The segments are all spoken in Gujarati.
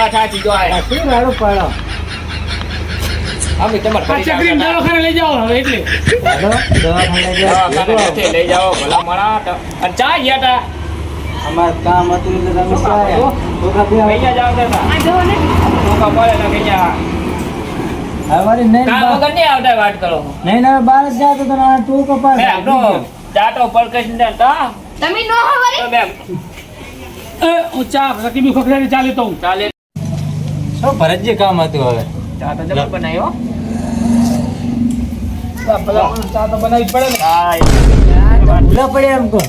વાત સાચી જો આ શું રાડો પાડો? અમે તમારે આ દવાખાને લઈ જાઓ હવે એટલે. દવાખાને ગયા. દવાખાને નથી લઈ જાઓ ભલા માણા અને ચા ગયા તા કામ હતું એટલે તમે શું આયા? છોકરા બે કૈયા જાવ તા આ જવો ને. ટોકા પડે તો અમારી નહીં વગર નહીં આવતા વાત કરો. નહીં ના જ જાતો તો ના ટૂંકો પાડ. હે આપણો જાતો પડકશ ને તા. તમે નો એ ખખડાને ચાલે તો ચાલે શું ભરતજી કામ હતું હવે. ચા તો જબર બનાવ્યો ચા તો બનાવી પડે ને. હા ભૂલા એમ કહો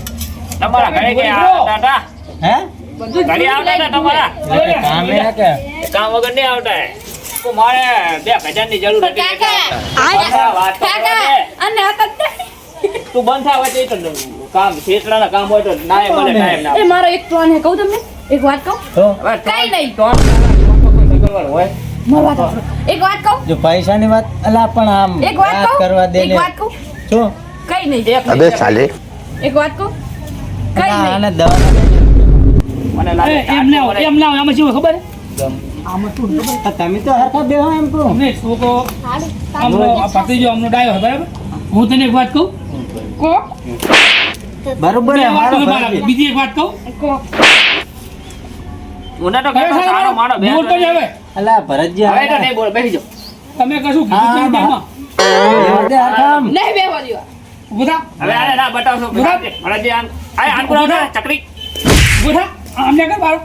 તમારા ઘરે કે આવતા હે? ઘરે આવતા તમારા? કામ એ કે? કામ વગર નહીં આવતા મારે બે હજારની જરૂર હતી. એટલે કાકા આવતા. વાત તો કરવા કાકા દે. અને આ કરતા તું બંધ એટલે તો કામ શેતળાના કામ હોય તો ના મને ટાઈમ ના મારો એક પ્લાન હે કહું તમને? એક વાત કહું? કઈ નહીં. એક વાત કહું? જો પૈસાની વાત અલા પણ આમ એક વાત વાત કહું? કરવા દે એક વાત કહું? શું કઈ નહીં અબે સાલે એક વાત કહું? કઈ નહીં. આને દવા મને લાગે એમ ના હોય, એમ ના હોય. આમાં શું ખબર? આમાં શું ખબર તમે તો હરખા એમ કહું? આમનો આમનો ડાયો બરાબર? હું તને એક વાત કહું? કો? બરોબર. બીજી એક વાત કહું? કો? મને તો કહેતો સારો માણો બે બોલતો જ હવે. અલા ભરતજી હવે તો નહીં બોલ બેસી જાઓ. તમે કશું કીધું હા. બેમાં. બેહો દે હરખા આમ. નહીં બેહવા દેવા. ઊભો હવે આને ના બતાવશો. બરાબર. હળદી આમ આય આન પુરાવો ચકરી ઊભો થા. કર બારો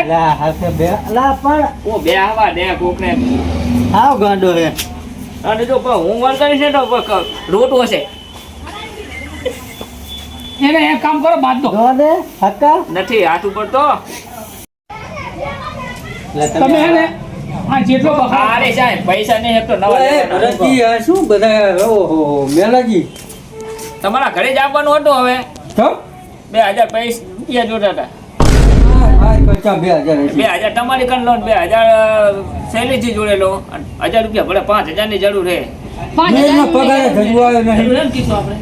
અલા હરખા બે. અલા પણ ઓ બે આવા દે કોકને. હાવ ગાંડો હે. અને જો હું વન કરીશ ને તો રોટો હશે. એને એક કામ કરો બાદ દો. દે હક્કા. નથી હાથ ઉપર તો. તમે હે ને આ જેટલો બખા અરે સાહેબ પૈસા નહીં એક તો નવા ભરતજી આ શું બધા ઓહો મેલાજી. તમારા ઘરે જ આવવાનું હતું હવે? તો? બે હજાર પૈસા રૂપિયા જોતા હતા. બે હજાર બે હજાર તમારી કણ લોન બે હજાર શૈલીજી જોડે લો. હજાર રૂપિયા ભલે પાંચ હજારની જરૂર છે પાંચ હજાર પગાર નહીં. કીધું આપણે.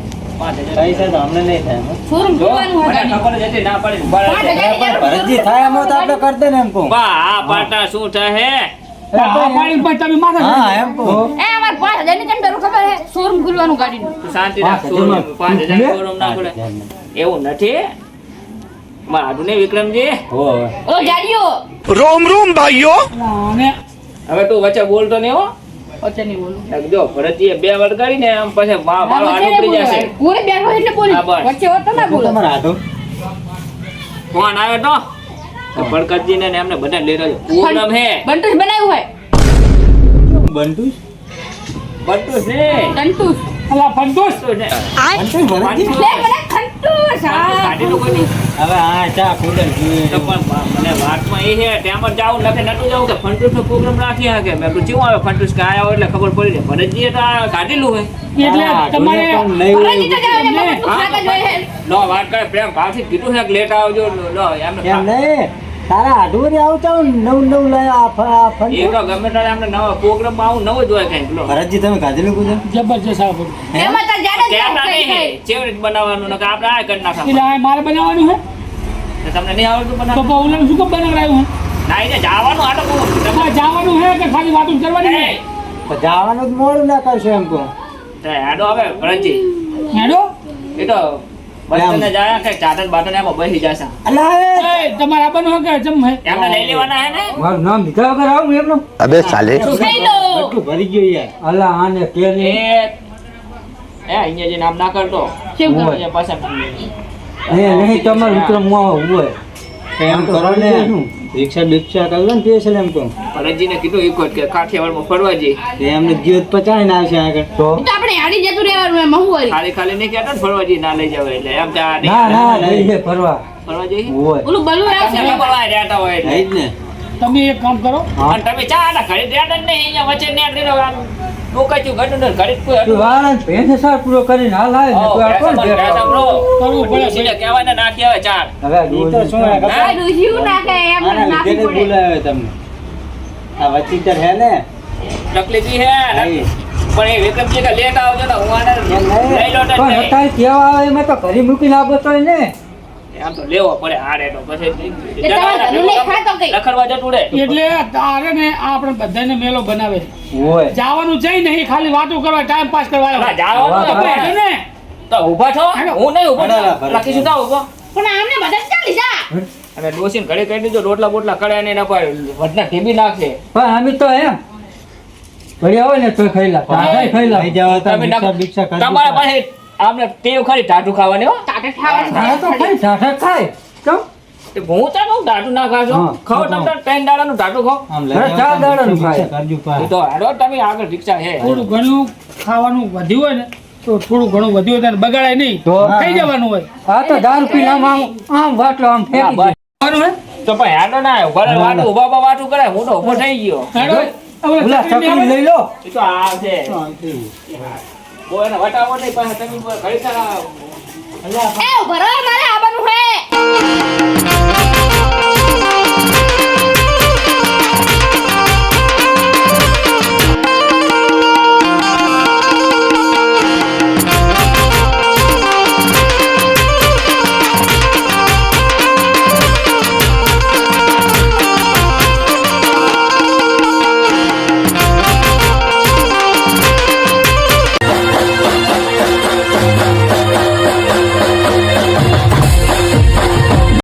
એવું નથી? મારું ને વિક્રમજી? ઓ રોમ રોમ ભાઈઓ. હવે તું વચ્ચે બોલતો નહીં હો. નહીં બોલું. જો ભરતજીએ બે વડ કરીને આમ પછી મારો નહીં ઉપડી જશે. કોઈ બેઠો એટલે બોલી. હા. વચ્ચે હોત તો ના બોલો. તમારે હાથું? ફોન આવ્યો તો? ભડકતજી ને એમને બધા લઈ રહ્યો પ્રોગ્રામ હે. બંટુસ બનાવ્યું હોય. બંટુસ? બંટુસ ને બંટુસ અલા બંટુસ બંટુસ ને બંટુસ ભરતજી? હા હવે આ ચા. તો પણ મને વાતમાં એ છે ટેમ જાવું લખે નતું જાવું કે ફંટુસ નો પ્રોગ્રામ રાખી કે મેં કીધું ચેવું આવે ફંટુસ કે આયા એટલે ખબર પડી જાય ભરતજીએ તો કાઢેલું હોય એટલે તમારે તો તું હા. હે. વાત કરે પ્રેમ ભાવથી કીધું છે લેટ આવજો લો એમ નહીં. તારા હાડુરી આવતા નવ નવ નવું નવું લઈ આ ફ- આ એ તો ગમે ત્યારે આપણે નવો પ્રોગ્રામ આવું નવો જ હોય કંઈક લો ભરતજી તમે કાઢેલું કુદર જબરજસ્ત આ એમાં તો જાડે જ કહેતા કઈ નહીં કઈ. કેવી બનાવવાનું? નકર આપણે આ કરી એટલે નાખવાનું આ મારે બનાવવાનું હે? તો તમને નહીં આવડતું તો બનાવવાનું પણ ઓલાનું શું કબ બનાવરાયું હે? ના એને જવાનું આ તો જવાનું હે કે ખાલી વાતું જ કરવાની હે? તો જવાનું જ મોડું ના કરશો એમ કહું. તો હેડો હવે ભરતજી. હેડો? એ તો બટન આને એ અહીંયા જે નામ ના કરતો. કેમ પાછા તમારું વિક્રમ મો હોય. એમ કરો ને. રિક્ષા બિક્ષા કરી ને પીએસએલ એમ કહું ભરતજીને કીધું એક વખત કે કાઠિયાવાડમાં ફરવા જઈએ તે એમને જીવત પચાવીને આવશે આગળ. તો? આપણે હાડી જતું રહેવાનું એમ હું. ખાલી ખાલી નહીં કહેતા ફરવા જઈએ ના લઈ જાવ એટલે. એમ ત્યાં. ના ના લઈ છે ફરવા. ફરવા જઈએ હોય. ઓલું બલુ આવશે. ફરવા રહેતા હોય એટલે. જ ને. તમે એક કામ કરો. અને તમે ચા ના ઘરે રહેતા નહીં અહીંયા વચ્ચે નેટ આમ ડોકાચ્યું ઘટું ને ઘરે કોઈ હતું. વાળા ભેંસ સાર પૂરો કરીને હાલ આવે ને ઓ, તું આ કોણ ભેંસા. ભેગા? ભેંસા બ્રો. કરવું પડે. ડોશીને કહેવાય ને ના કહેવાય ચાર. હવે ઈ તો શું હે ખબર? આ ડૂસ્યું એમ આના નાખી લીધે જ પડે. બોલાવ્યો તમને? આ વચીતર હે ને? તકલીફ હે. પણ એ વિક્રમજી કે લેટ આવજો તો હું આને લઈ લો પણ અત્યારે કેવા આવે એમાં તો ઘરે મૂકીને આપો તોય ને. આમ તો લેવો પડે આડે તો પછી એ તમારે ઘરનું નહીં ખાતો કઈ? રખડવા જતું રે એટલે તારે ને આપણે બધાને મેલો બનાવે. જવાનું જઈ નહીં ખાલી વાતો કરવા ટાઈમ પાસ કરવા ના, આવ્યો. તો બેઠો ને. તો ઊભા થો હું નહીં ઊભો ના, ના, બાકી શું થાવ ઊભો? પણ આમને બધા ચાલી જા. અને ડોસીને ઘડી કરી દીધો રોટલા બોટલા કરે ને એના પર વટના ટીબી નાખે. પણ અમે તો એમ પડ્યા હોય ને તો ખાઈ લા. ખાઈ લા. તમારા પાસે આમને ટેવ ખાલી ટાટું ખાવાની હો. ટાટે ખાવાની હા તો ખાઈ ટાઢા ખાય કેમ? હું તો કહું ટાટું ના ખાશો ખાઓ. તમે ત્રણ દાડાનું ટાટું ખાઓ. અરે ચાર દાડાનું ખાય. તો તમે આગળ રિક્ષા છે થોડું ઘણું ખાવાનું વધ્યું હોય ને તો થોડું ઘણું વધ્યું હોય તો બગાડાય નહીં. તો? ખાઈ જવાનું હોય. આ તો દારૂ પીને આમ આમ આમ વાટલો આમ હા, ફેંકી બસ. તો પણ હેડો ના ના, વાટું ઊભા ઊભા વાટું કરે હું તો ઊભો થઈ ગયો. હેડો. ઓલા ચકલી ચકલી લઈ લો. તો આ છે. કોઈ વટાવો નહીં પાસે તમે ખરીદા એ ઊભા મારે